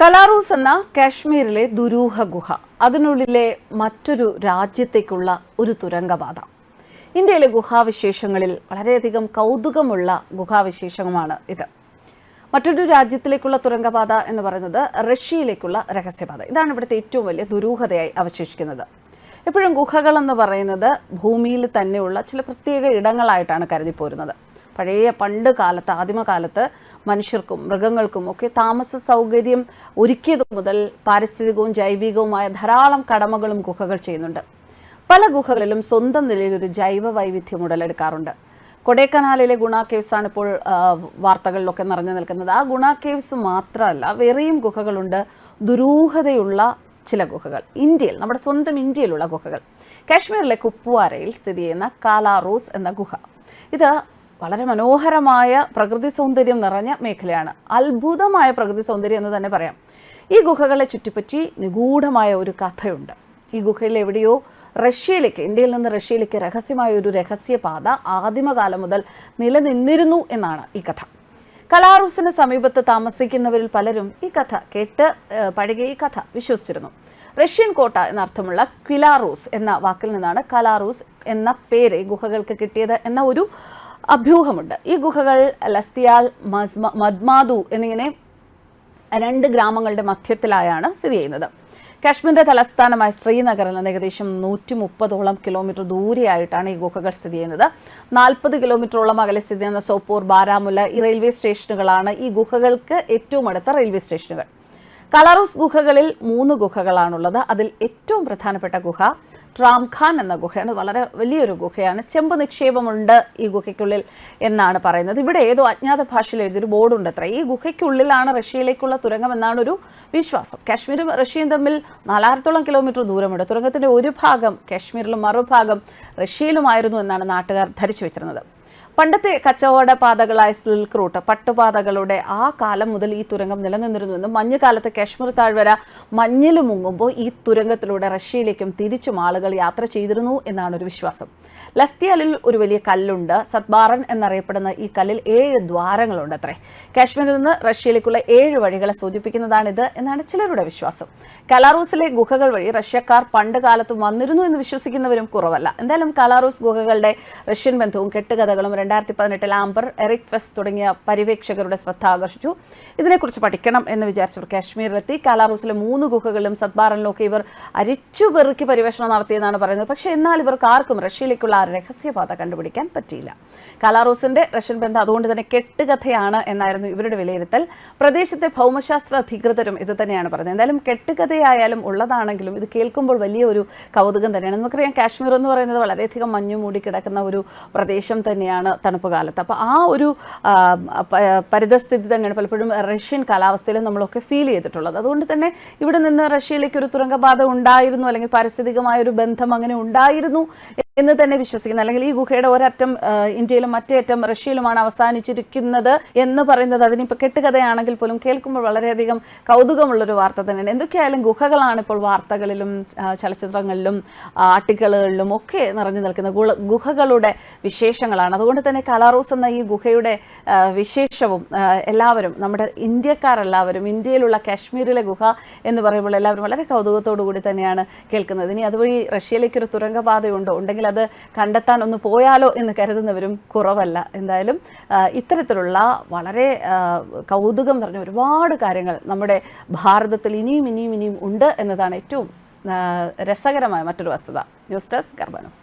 കലാറൂസ് എന്ന കാശ്മീരിലെ ദുരൂഹ ഗുഹ. അതിനുള്ളിലെ മറ്റൊരു രാജ്യത്തേക്കുള്ള ഒരു തുരങ്കപാത. ഇന്ത്യയിലെ ഗുഹാവിശേഷങ്ങളിൽ വളരെയധികം കൗതുകമുള്ള ഗുഹാവിശേഷമാണ് ഇത്. മറ്റൊരു രാജ്യത്തിലേക്കുള്ള തുരങ്കപാത എന്ന് പറയുന്നത് റഷ്യയിലേക്കുള്ള രഹസ്യപാത. ഇതാണ് ഇവിടുത്തെ ഏറ്റവും വലിയ ദുരൂഹതയായി അവശേഷിക്കുന്നത്. എപ്പോഴും ഗുഹകൾ എന്ന് പറയുന്നത് ഭൂമിയിൽ തന്നെയുള്ള ചില പ്രത്യേക ഇടങ്ങളായിട്ടാണ് കരുതിപ്പോരുന്നത്. പഴയ പണ്ട് കാലത്ത് ആദിമകാലത്ത് മനുഷ്യർക്കും മൃഗങ്ങൾക്കും ഒക്കെ താമസ സൗകര്യം ഒരുക്കിയത് മുതൽ പാരിസ്ഥിതികവും ജൈവികവുമായ ധാരാളം കടമകളും ഗുഹകൾ ചെയ്യുന്നുണ്ട്. പല ഗുഹകളിലും സ്വന്തം നിലയിൽ ഒരു ജൈവ വൈവിധ്യം ഉടലെടുക്കാറുണ്ട്. കൊടൈക്കനാലിലെ ഗുണ കേവ്സാണ് ഇപ്പോൾ വാർത്തകളിലൊക്കെ നിറഞ്ഞു നിൽക്കുന്നത്. ആ ഗുണ കേവ്സ് മാത്രമല്ല വേറെയും ഗുഹകളുണ്ട്. ദുരൂഹതയുള്ള ചില ഗുഹകൾ. ഇന്ത്യയിൽ നമ്മുടെ സ്വന്തം ഇന്ത്യയിലുള്ള ഗുഹകൾ. കാശ്മീരിലെ കുപ്വാരയിൽ സ്ഥിതി ചെയ്യുന്ന കാലാറൂസ് എന്ന ഗുഹ. ഇത് വളരെ മനോഹരമായ പ്രകൃതി സൗന്ദര്യം നിറഞ്ഞ മേഖലയാണ്. അത്ഭുതമായ പ്രകൃതി സൗന്ദര്യം എന്ന് തന്നെ പറയാം. ഈ ഗുഹകളെ ചുറ്റിപ്പറ്റി നിഗൂഢമായ ഒരു കഥയുണ്ട്. ഈ ഗുഹയിൽ എവിടെയോ റഷ്യയിലേക്ക് ഇന്ത്യയിൽ നിന്ന് റഷ്യയിലേക്ക് രഹസ്യമായ ഒരു രഹസ്യപാത ആദിമകാലം മുതൽ നിലനിന്നിരുന്നു എന്നാണ് ഈ കഥ. കലാറൂസിന് സമീപത്ത് താമസിക്കുന്നവരിൽ പലരും ഈ കഥ കേട്ട് പഴകിയ ഈ കഥ വിശ്വസിച്ചിരുന്നു. റഷ്യൻ കോട്ട എന്നർത്ഥമുള്ള ക്വിലാറൂസ് എന്ന വാക്കിൽ നിന്നാണ് കലാറൂസ് എന്ന പേര് ഈ ഗുഹകൾക്ക് കിട്ടിയത് എന്ന ഒരു അഭ്യൂഹമുണ്ട്. ഈ ഗുഹകൾ ലസ്തിയാൽ മദ്മാദു എന്നിങ്ങനെ രണ്ട് ഗ്രാമങ്ങളുടെ മധ്യത്തിലായാണ് സ്ഥിതി ചെയ്യുന്നത്. കാശ്മീരിന്റെ തലസ്ഥാനമായ ശ്രീനഗറിൽ നിന്ന് ഏകദേശം നൂറ്റി മുപ്പതോളം കിലോമീറ്റർ ദൂരെയായിട്ടാണ് ഈ ഗുഹകൾ സ്ഥിതി ചെയ്യുന്നത്. നാൽപ്പത് കിലോമീറ്ററോളം അകലെ സ്ഥിതി ചെയ്യുന്ന സോപ്പൂർ ബാരാമുല ഈ റെയിൽവേ സ്റ്റേഷനുകളാണ് ഈ ഗുഹകൾക്ക് ഏറ്റവും അടുത്ത റെയിൽവേ സ്റ്റേഷനുകൾ. കളറൂസ് ഗുഹകളിൽ മൂന്ന് ഗുഹകളാണുള്ളത്. അതിൽ ഏറ്റവും പ്രധാനപ്പെട്ട ഗുഹ ട്രാംഖാൻ എന്ന ഗുഹയാണ്. വളരെ വലിയൊരു ഗുഹയാണ്. ചെമ്പ് നിക്ഷേപമുണ്ട് ഈ ഗുഹയ്ക്കുള്ളിൽ എന്നാണ് പറയുന്നത്. ഇവിടെ ഏതോ അജ്ഞാത ഭാഷയിൽ എഴുതിയൊരു ബോർഡുണ്ട് അത്ര ഈ ഗുഹയ്ക്കുള്ളിലാണ് റഷ്യയിലേക്കുള്ള തുരങ്കം എന്നാണ് ഒരു വിശ്വാസം. കാശ്മീരും റഷ്യയും തമ്മിൽ നാലായിരത്തോളം കിലോമീറ്റർ ദൂരമുണ്ട്. തുരങ്കത്തിന്റെ ഒരു ഭാഗം കാശ്മീരിലും മറുഭാഗം റഷ്യയിലുമായിരുന്നു എന്നാണ് നാട്ടുകാർ ധരിച്ചു വെച്ചിരുന്നത്. പണ്ടത്തെ കച്ചവട പാതകളായ സിൽക്ക് റൂട്ട് പട്ടുപാതകളുടെ ആ കാലം മുതൽ ഈ തുരങ്കം നിലനിന്നിരുന്നുവെന്നും മഞ്ഞുകാലത്ത് കാശ്മീർ താഴ്വര മഞ്ഞിൽ മുങ്ങുമ്പോൾ ഈ തുരങ്കത്തിലൂടെ റഷ്യയിലേക്കും തിരിച്ചും ആളുകൾ യാത്ര ചെയ്തിരുന്നു എന്നാണ് ഒരു വിശ്വാസം. ലസ്തിയാലിൽ ഒരു വലിയ കല്ലുണ്ട് സത്ബാറൻ എന്നറിയപ്പെടുന്ന ഈ കല്ലിൽ ഏഴ് ദ്വാരങ്ങളുണ്ട് അത്രേ. കാശ്മീരിൽ നിന്ന് റഷ്യയിലേക്കുള്ള ഏഴ് വഴികളെ സൂചിപ്പിക്കുന്നതാണിത് എന്നാണ് ചിലരുടെ വിശ്വാസം. കലാറൂസിലെ ഗുഹകൾ വഴി റഷ്യക്കാർ പണ്ട് കാലത്ത് വന്നിരുന്നു എന്ന് വിശ്വസിക്കുന്നവരും കുറവല്ല. എന്തായാലും കലാറൂസ് ഗുഹകളുടെ റഷ്യൻ ബന്ധവും കെട്ടുകഥകളും രണ്ടായിരത്തി പതിനെട്ടിൽ ആംബർ എറിക് ഫെസ് തുടങ്ങിയ പര്യവേക്ഷകരുടെ ശ്രദ്ധ ആകർഷിച്ചു. ഇതിനെക്കുറിച്ച് പഠിക്കണം എന്ന് വിചാരിച്ചവർ കാശ്മീരിലെത്തി. കാലാറൂസിലെ മൂന്ന് ഗുഹകളിലും സത്ബാറിലും ഒക്കെ ഇവർ അരിച്ചു പെറുക്കി പരിവേഷണം നടത്തിയെന്നാണ് പറയുന്നത്. പക്ഷേ എന്നാൽ ഇവർക്ക് ആർക്കും റഷ്യയിലേക്കുള്ള ആ രഹസ്യപാത കണ്ടുപിടിക്കാൻ പറ്റിയില്ല. കാലാറൂസിന്റെ റഷ്യൻ ബന്ധം അതുകൊണ്ട് തന്നെ കെട്ടുകഥയാണ് എന്നായിരുന്നു ഇവരുടെ വിലയിരുത്തൽ. പ്രദേശത്തെ ഭൗമശാസ്ത്ര അധികൃതരും ഇത് തന്നെയാണ് പറയുന്നത്. എന്തായാലും കെട്ടുകഥയായാലും ഉള്ളതാണെങ്കിലും ഇത് കേൾക്കുമ്പോൾ വലിയ ഒരു കൗതുകം തന്നെയാണ്. നമുക്കറിയാം കാശ്മീർ എന്ന് പറയുന്നത് വളരെയധികം മഞ്ഞു മൂടി കിടക്കുന്ന ഒരു പ്രദേശം തന്നെയാണ്. തണുപ്പ് കാലത്ത്. അപ്പോൾ ആ ഒരു പരിതസ്ഥിതി തന്നെയാണ് പലപ്പോഴും റഷ്യൻ കാലാവസ്ഥയിലും നമ്മളൊക്കെ ഫീൽ ചെയ്തിട്ടുള്ളത്. അതുകൊണ്ട് തന്നെ ഇവിടെ നിന്ന് റഷ്യയിലേക്ക് ഒരു തുരങ്കപാത ഉണ്ടായിരുന്നു അല്ലെങ്കിൽ പാരിസ്ഥിതികമായ ഒരു ബന്ധം അങ്ങനെ ഉണ്ടായിരുന്നു എന്ന് തന്നെ വിശ്വസിക്കുന്നു. അല്ലെങ്കിൽ ഈ ഗുഹയുടെ ഒരറ്റം ഇന്ത്യയിലും മറ്റേ അറ്റം റഷ്യയിലുമാണ് അവസാനിച്ചിരിക്കുന്നത് എന്ന് പറയുന്നത് അതിനിപ്പോൾ കെട്ടുകഥയാണെങ്കിൽ പോലും കേൾക്കുമ്പോൾ വളരെയധികം കൗതുകമുള്ളൊരു വാർത്ത തന്നെയാണ്. എന്തൊക്കെയായാലും ഗുഹകളാണ് ഇപ്പോൾ വാർത്തകളിലും ചലച്ചിത്രങ്ങളിലും ആർട്ടിക്കളുകളിലും ആർട്ടിക്കിളുകളിലും ഒക്കെ നിറഞ്ഞു നിൽക്കുന്ന ഗുഹകളുടെ വിശേഷങ്ങളാണ്. അതുകൊണ്ട് തന്നെ കലാറൂസ് എന്ന ഈ ഗുഹയുടെ വിശേഷവും എല്ലാവരും നമ്മുടെ ഇന്ത്യക്കാരെല്ലാവരും ഇന്ത്യയിലുള്ള കാശ്മീരിലെ ഗുഹ എന്ന് പറയുമ്പോൾ എല്ലാവരും വളരെ കൗതുകത്തോടു കൂടി തന്നെയാണ് കേൾക്കുന്നത്. ഇനി അതുവഴി റഷ്യയിലേക്കൊരു തുരങ്കപാതയുണ്ടോ? ഉണ്ടെങ്കിൽ അത് കണ്ടെത്താൻ ഒന്ന് പോയാലോ എന്ന് കരുതുന്നവരും കുറവല്ല. എന്തായാലും ഇത്തരത്തിലുള്ള വളരെ കൗതുകം നിറഞ്ഞ ഒരുപാട് കാര്യങ്ങൾ നമ്മുടെ ഭാരതത്തിൽ ഇനിയും ഇനിയും ഇനിയും ഉണ്ട് എന്നതാണ് ഏറ്റവും രസകരമായ മറ്റൊരു വസ്തുത. News desk ഗർബനോസ്